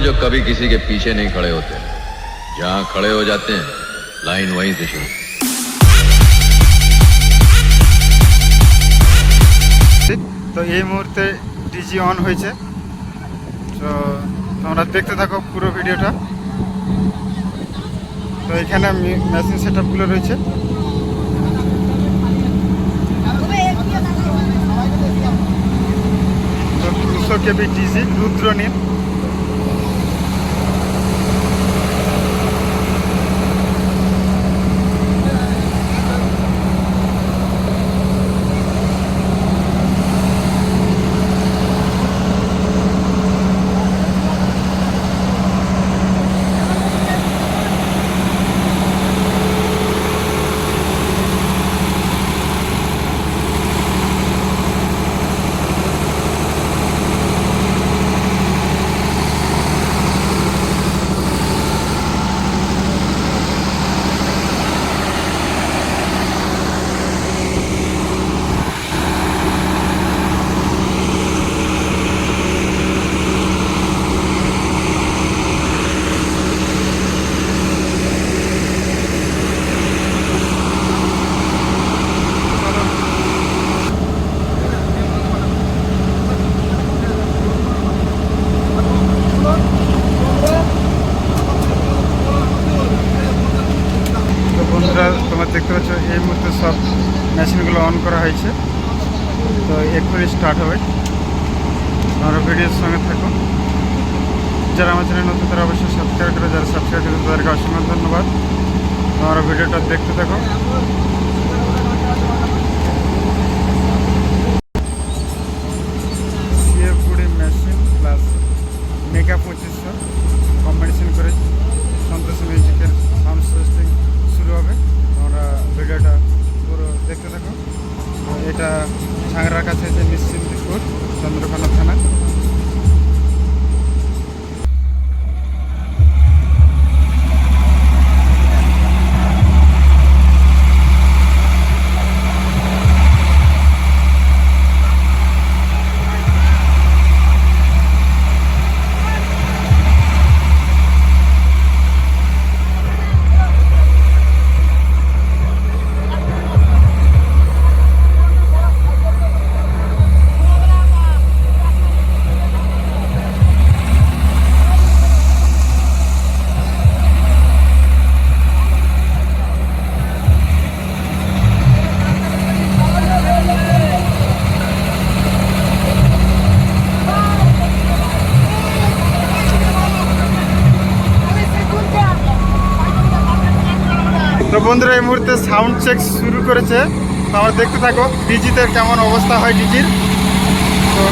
भी वो हैं जो कभी किसी के पीछे नहीं खड़े होते जहां खड़े हो जाते हैं लाइन वहीं से शुरू তো এই মুহূর্তে ডিজি অন হয়েছে তো তোমরা দেখতে থাকো পুরো ভিডিওটা তো এখানে মেশিন সেট আপগুলো রয়েছে তো দুশো কেবি ডিজি রুদ্র বন্ধুরা, তোমরা দেখতে পাচ্ছ, এই মুহূর্তে সব মেশিনগুলো অন করা হয়েছে। তো এক্ষুনি স্টার্ট হবে। তোমরা ভিডিওর সঙ্গে থাকো। যারা আমার চ্যানেল নতুন, তারা অবশ্যই সাবস্ক্রাইব করে, যারা সাবস্ক্রাইব করে তাদেরকে অসংখ্য ধন্যবাদ। আমরা ভিডিওটা দেখতে থাকো। এটা ছাংরার কাছে যে নিশ্চিন্তিপুর চন্দ্রকোনা তো বন্ধুরা, এই মুহূর্তে সাউন্ড চেক শুরু করেছে। তো আমরা দেখতে থাকো ডিজিতে কেমন অবস্থা হয়, ডিজির। তো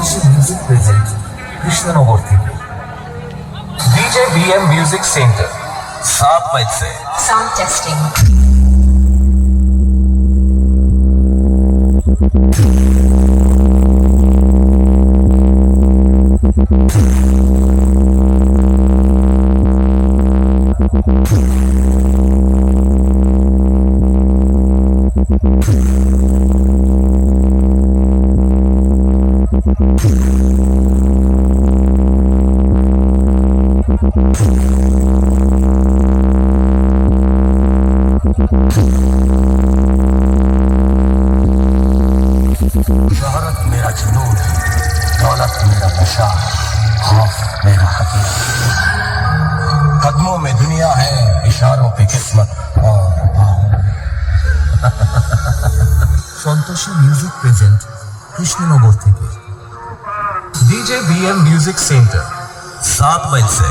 সন্তোষী মিউজিক প্রেজেন্ট কৃষ্ণনগর থেকে डीजे बीएम म्यूजिक सेंटर सात मई से Sound testing. शहरत मेरा जुनून है दौलत मेरा नशा खौफ मेरा हथियार कदमों में दुनिया है इशारों पे किस्मत और पाँव সন্তোষী মিউজিক প্রেজেন্ট কৃষ্ণনগর থেকে डीजे बीएम म्यूजिक सेंटर सात मई से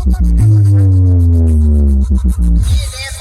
きれいだ!